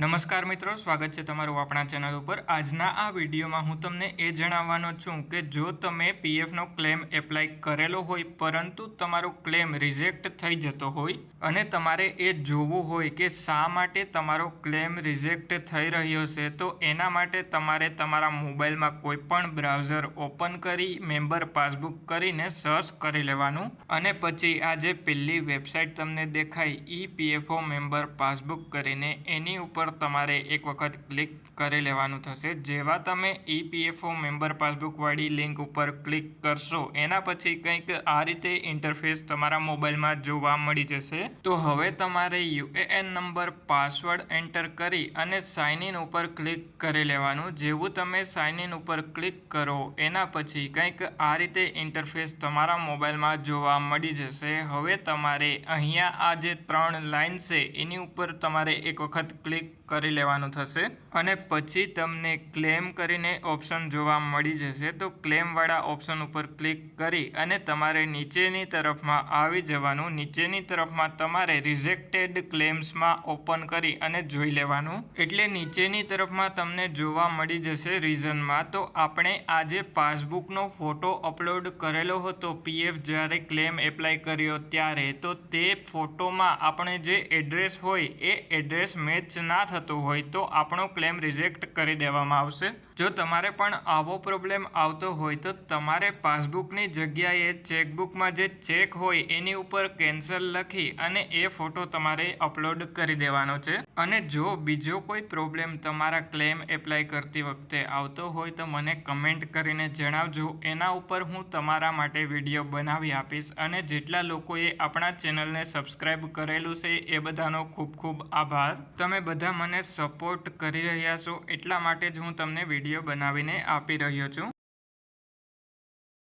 નમસ્કાર મિત્રો, સ્વાગત છે તમારું આપણા ચેનલ ઉપર. આજના આ વિડીયોમાં હું તમને એ જણાવવાનો છું કે જો તમે પીએફનો ક્લેમ એપ્લાય કરેલો હોય, પરંતુ તમારો ક્લેમ રિજેક્ટ થઈ જતો હોય અને તમારે એ જોવું હોય કે શા માટે તમારો ક્લેમ રિજેક્ટ થઈ રહ્યો છે, તો એના માટે તમારે તમારા મોબાઈલમાં કોઈ પણ બ્રાઉઝર ઓપન કરી, મેમ્બર પાસબુક કરીને સર્ચ કરી લેવાનું. અને પછી આ જે પહેલી વેબસાઇટ તમને દેખાય, ઈ પીએફઓ મેમ્બર પાસબુક કરીને એની ઉપર તમારે એક વખત ક્લિક કરી લેવાનું થશે. જેવા તમે ઈપીએફઓ મેમ્બર પાસબુકવાળી લિંક ઉપર ક્લિક કરશો, એના પછી કંઈક આ રીતે ઇન્ટરફેસ તમારા મોબાઈલમાં જોવા મળી જશે. તો હવે તમારે યુએએન નંબર પાસવર્ડ એન્ટર કરી અને સાઇન ઇન ઉપર ક્લિક કરી લેવાનું. જેવું તમે સાઇન ઇન ઉપર ક્લિક કરો, એના પછી કંઈક આ રીતે ઇન્ટરફેસ તમારા મોબાઈલમાં જોવા મળી જશે. હવે તમારે અહીંયા આ જે ત્રણ લાઇન છે, એની ઉપર તમારે એક વખત ક્લિક કરી લેવાનું થશે અને પછી તમને ક્લેમ કરીને ઓપ્શન જોવા મળી જશે. તો ક્લેમવાળા ઓપ્શન ઉપર ક્લિક કરી અને તમારે નીચેની તરફમાં આવી જવાનું. નીચેની તરફમાં તમારે રિજેક્ટેડ ક્લેમ્સમાં ઓપન કરી અને જોઈ લેવાનું. એટલે નીચેની તરફમાં તમને જોવા મળી જશે રીઝનમાં તો આપણે આજે પાસબુકનો ફોટો અપલોડ કરેલો હતો. પીએફ જ્યારે ક્લેમ એપ્લાય કર્યો ત્યારે. તો તે ફોટોમાં આપણે જે એડ્રેસ હોય, એ એડ્રેસ મેચ ના થતો હોય તો આપણો ક્લેમ રિજેક્ટ કરી દેવામાં આવશે. જો તમારે પણ આવો પ્રોબ્લેમ આવતો હોય તો તમારે પાસબુકની જગ્યાએ ચેકબુકમાં જે ચેક હોય એની ઉપર કેન્સલ લખી અને એ ફોટો તમારે અપલોડ કરી દેવાનો છે. અને જો બીજો કોઈ પ્રોબ્લેમ તમારા ક્લેમ એપ્લાય કરતી વખતે આવતો હોય તો મને કમેન્ટ કરીને જણાવજો. એના ઉપર હું તમારા માટે વીડિયો બનાવી આપીશ અને જેટલા લોકોએ આપણા ચેનલને સબસ્ક્રાઈબ કરેલું છે એ બધાનો ખૂબ ખૂબ આભાર. તમે બધા મને સપોર્ટ કરી રહ્યા છો એટલા માટે જ હું તમને વીડિયો બનાવીને આપી રહ્યો છું.